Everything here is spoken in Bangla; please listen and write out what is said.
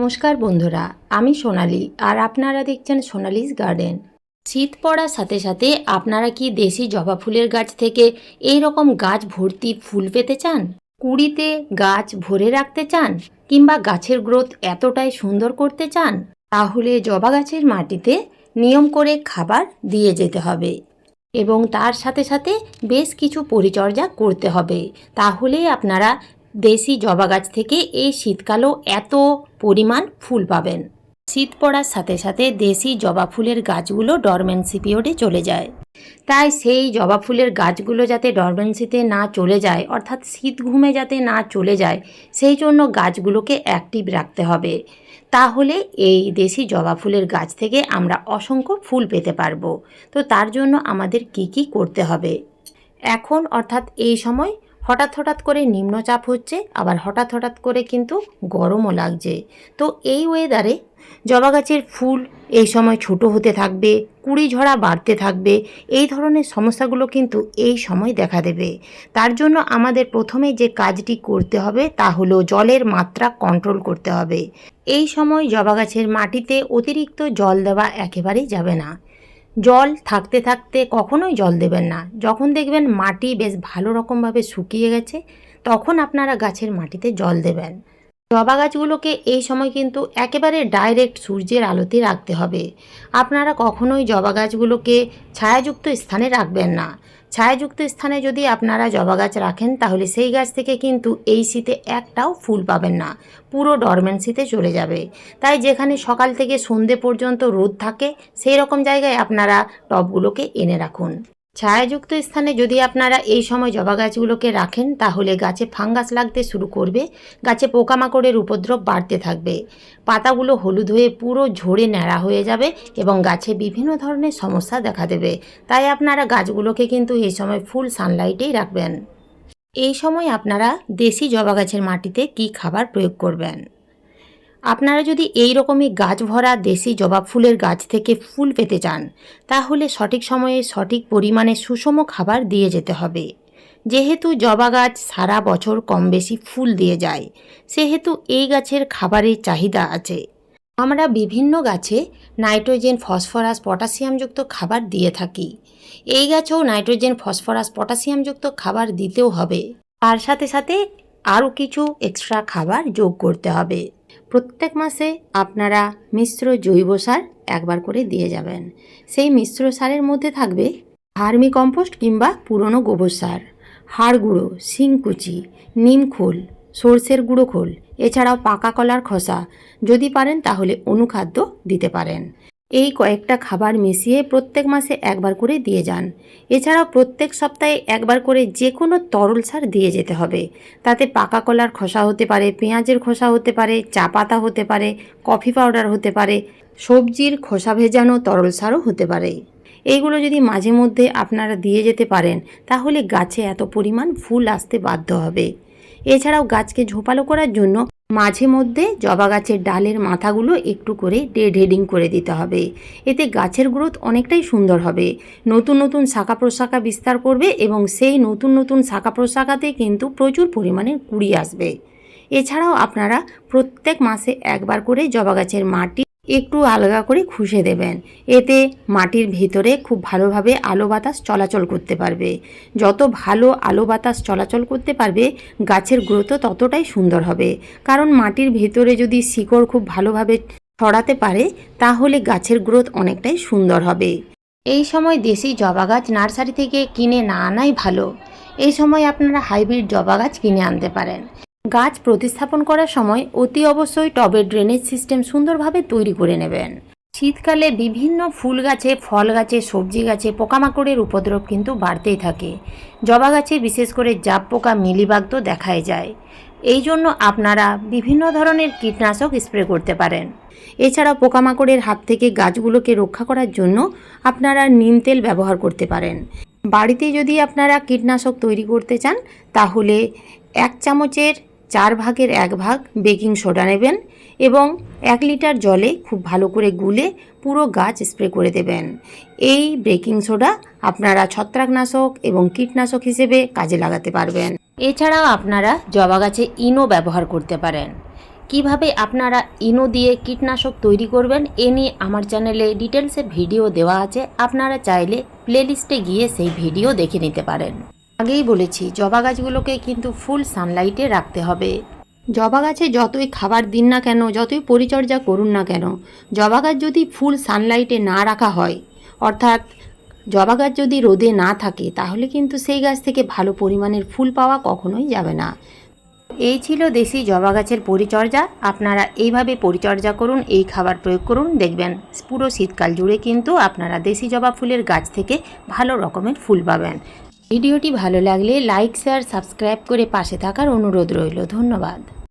নমস্কার বন্ধুরা, আমি সোনালি আর আপনারা দেখছেন সোনালিস গার্ডেন। শীত পড়ার সাথে সাথে আপনারা কি দেশি জবা ফুলের গাছ থেকে এই রকম গাছ ভর্তি ফুল পেতে চান? কুড়িতে গাছ ভরে রাখতে চান কিংবা গাছের গ্রোথ এতটাই সুন্দর করতে চান? তাহলে জবা গাছের মাটিতে নিয়ম করে খাবার দিয়ে যেতে হবে এবং তার সাথে সাথে বেশ কিছু পরিচর্যা করতে হবে। তাহলেই আপনারা দেশি জবা গাছ থেকে এই শীতকালেও এত পরিমাণ ফুল পাবেন। শীত পড়ার সাথে সাথে দেশি জবা ফুলের গাছগুলো ডরমেন্সি পিরিয়ডে চলে যায়। তাই সেই জবা ফুলের গাছগুলো যাতে ডরমেন্সিতে না চলে যায়, অর্থাৎ শীত ঘুমে যাতে না চলে যায়, সেই জন্য গাছগুলোকে অ্যাক্টিভ রাখতে হবে। তাহলে এই দেশি জবা ফুলের গাছ থেকে আমরা অসংখ্য ফুল পেতে পারব। তো তার জন্য আমাদের কি কি করতে হবে? এখন অর্থাৎ এই সময় হঠাৎ হঠাৎ করে নিম্নচাপ হচ্ছে, আবার হঠাৎ হঠাৎ করে কিন্তু গরমও লাগছে। তো এই ওয়েদারে জবা গাছের ফুল এই সময় ছোট হতে থাকবে, কুড়ি ঝরা বাড়তে থাকবে, এই ধরনের সমস্যাগুলো কিন্তু এই সময় দেখা দেবে। তার জন্য আমাদের প্রথমে যে কাজটি করতে হবে তা হলো জলের মাত্রা কন্ট্রোল করতে হবে। এই সময় জবা গাছের মাটিতে অতিরিক্ত জল দেওয়া একেবারেই যাবে না। জল থাকতে থাকতে কখনোই জল দেবেন না। যখন দেখবেন মাটি বেশ ভালো রকমভাবে শুকিয়ে গেছে, তখন আপনারা গাছের মাটিতে জল দেবেন। জবা গাছগুলোকে এই সময় কিন্তু একেবারে ডাইরেক্ট সূর্যের আলোতে রাখতে হবে। আপনারা কখনোই জবা গাছগুলোকে ছায়াযুক্ত স্থানে রাখবেন না। ছায়াযুক্ত স্থানে যদি আপনারা জবা গাছ রাখেন, তাহলে সেই গাছ থেকে কিন্তু এই শীতে একটাও ফুল পাবেন না। পুরো ডরমেন্সিতে চলে যাবে। তাই যেখানে সকাল থেকে সন্ধে পর্যন্ত রোদ থাকে, সেই রকম জায়গায় আপনারা টবগুলোকে এনে রাখুন। ছায়াযুক্ত স্থানে যদি আপনারা এই সময় জবা গাছগুলোকে রাখেন, তাহলে গাছে ফাঙ্গাস লাগতে শুরু করবে। গাছে পোকামাকড়ের উপদ্রব বাড়তে থাকবে। পাতাগুলো হলুদ হয়ে পুরো ঝরে ন্যাড়া হয়ে যাবে এবং গাছে বিভিন্ন ধরনের সমস্যা দেখা দেবে। তাই আপনারা গাছগুলোকে কিন্তু এই সময় ফুল সানলাইটেই রাখবেন। এই সময় আপনারা দেশি জবা গাছের মাটিতে কি খাবার প্রয়োগ করবেন? আপনারা যদি এই রকমই গাছ ভরা দেশি জবা ফুলের গাছ থেকে ফুল পেতে চান, তাহলে সঠিক সময়ে সঠিক পরিমাণে সুষম খাবার দিয়ে যেতে হবে। যেহেতু জবা গাছ সারা বছর কম বেশি ফুল দিয়ে যায়, সেহেতু এই গাছের খাবারের চাহিদা আছে। আমরা বিভিন্ন গাছে নাইট্রোজেন, ফসফরাস, পটাশিয়ামযুক্ত খাবার দিয়ে থাকি। এই গাছেও নাইট্রোজেন, ফসফরাস, পটাশিয়ামযুক্ত খাবার দিতেও হবে। তার সাথে সাথে আরও কিছু এক্সট্রা খাবার যোগ করতে হবে। প্রত্যেক মাসে আপনারা মিশ্র জৈব সার একবার করে দিয়ে যাবেন। সেই মিশ্র সারের মধ্যে থাকবে ভার্মি কম্পোস্ট কিংবা পুরনো গোবর সার, হাড় গুঁড়ো শিংকুচি নিমখোল সর্ষের গুঁড়ো খোল, এছাড়াও পাকা কলার খোসা যদি পারেন তাহলে অনুখাদ্য দিতে পারেন। এই কয়েকটা খাবার মিশিয়ে প্রত্যেক মাসে একবার করে দিয়ে যান। এছাড়াও প্রত্যেক সপ্তাহে একবার করে যে কোনো তরল সার দিয়ে যেতে হবে। তাতে পাকা কলার খোসা হতে পারে, পেঁয়াজের খোসা হতে পারে, চা পাতা হতে পারে, কফি পাউডার হতে পারে, সবজির খোসা ভেজানো তরল সারও হতে পারে। এইগুলো যদি মাঝে মধ্যে আপনারা দিয়ে যেতে পারেন, তাহলে গাছে এত পরিমাণ ফুল আসতে বাধ্য হবে। এছাড়াও গাছকে ঝোপালো করার জন্য মাঝে মধ্যে জবা গাছের ডালের মাথাগুলো একটু করে ডেড হেডিং করে দিতে হবে। এতে গাছের গ্রোথ অনেকটাই সুন্দর হবে। নতুন নতুন শাখা প্রশাখা বিস্তার করবে এবং সেই নতুন নতুন শাখা প্রশাখাতে কিন্তু প্রচুর পরিমাণে কুড়ি আসবে। এছাড়াও আপনারা প্রত্যেক মাসে একবার করে জবা গাছের মাটি একটু আলগা করে খুশে দেবেন। এতে মাটির ভেতরে খুব ভালোভাবে আলো বাতাস চলাচল করতে পারবে। যত ভালো আলো বাতাস চলাচল করতে পারবে, গাছের গ্রোথও ততটাই সুন্দর হবে। কারণ মাটির ভেতরে যদি শিকড় খুব ভালোভাবে ছড়াতে পারে, তাহলে গাছের গ্রোথ অনেকটাই সুন্দর হবে। এই সময় দেশি জবা গাছ নার্সারি থেকে কিনে না আনাই ভালো। এই সময় আপনারা হাইব্রিড জবা গাছ কিনে আনতে পারেন। গাছ প্রতিস্থাপন করার সময় অতি অবশ্যই টবের ড্রেনেজ সিস্টেম সুন্দরভাবে তৈরি করে নেবেন। শীতকালে বিভিন্ন ফুল গাছে, ফল গাছে, সবজি গাছে পোকামাকড়ের উপদ্রব কিন্তু বাড়তেই থাকে। জবা গাছে বিশেষ করে জাপ পোকা, মিলিবাগ তো দেখাই যায়। এই জন্য আপনারা বিভিন্ন ধরনের কীটনাশক স্প্রে করতে পারেন। এছাড়া পোকামাকড়ের হাত থেকে গাছগুলোকে রক্ষা করার জন্য আপনারা নিম তেল ব্যবহার করতে পারেন। বাড়িতে যদি আপনারা কীটনাশক তৈরি করতে চান, তাহলে এক চামচের চার ভাগের এক ভাগ বেকিং সোডা নেবেন এবং এক লিটার জলে খুব ভালো করে গুলে পুরো গাছ স্প্রে করে দেবেন। এই বেকিং সোডা আপনারা ছত্রাকনাশক এবং কীটনাশক হিসেবে কাজে লাগাতে পারবেন। এছাড়াও আপনারা জবা গাছে ইনো ব্যবহার করতে পারেন। কীভাবে আপনারা ইনো দিয়ে কীটনাশক তৈরি করবেন এ নিয়ে আমার চ্যানেলে ডিটেলসে ভিডিও দেওয়া আছে। আপনারা চাইলে প্লেলিস্টে গিয়ে সেই ভিডিও দেখে নিতে পারেন। আগেই বলেছি, জবা গাছগুলোকে কিন্তু ফুল সানলাইটে রাখতে হবে। জবা গাছে যতই খাবার দিন না কেন, যতই পরিচর্যা করুন না কেন, জবা গাছ যদি ফুল সানলাইটে না রাখা হয়, অর্থাৎ জবা গাছ যদি রোদে না থাকে, তাহলে কিন্তু সেই গাছ থেকে ভালো পরিমাণের ফুল পাওয়া কখনোই যাবে না। এই ছিল দেশি জবা গাছের পরিচর্যা। আপনারা এইভাবে পরিচর্যা করুন, এই খাবার প্রয়োগ করুন, দেখবেন পুরো শীতকাল জুড়ে কিন্তু আপনারা দেশি জবা ফুলের গাছ থেকে ভালো রকমের ফুল পাবেন। ভিডিওটি ভালো লাগলে লাইক শেয়ার সাবস্ক্রাইব করে পাশে থাকার অনুরোধ রইল। ধন্যবাদ।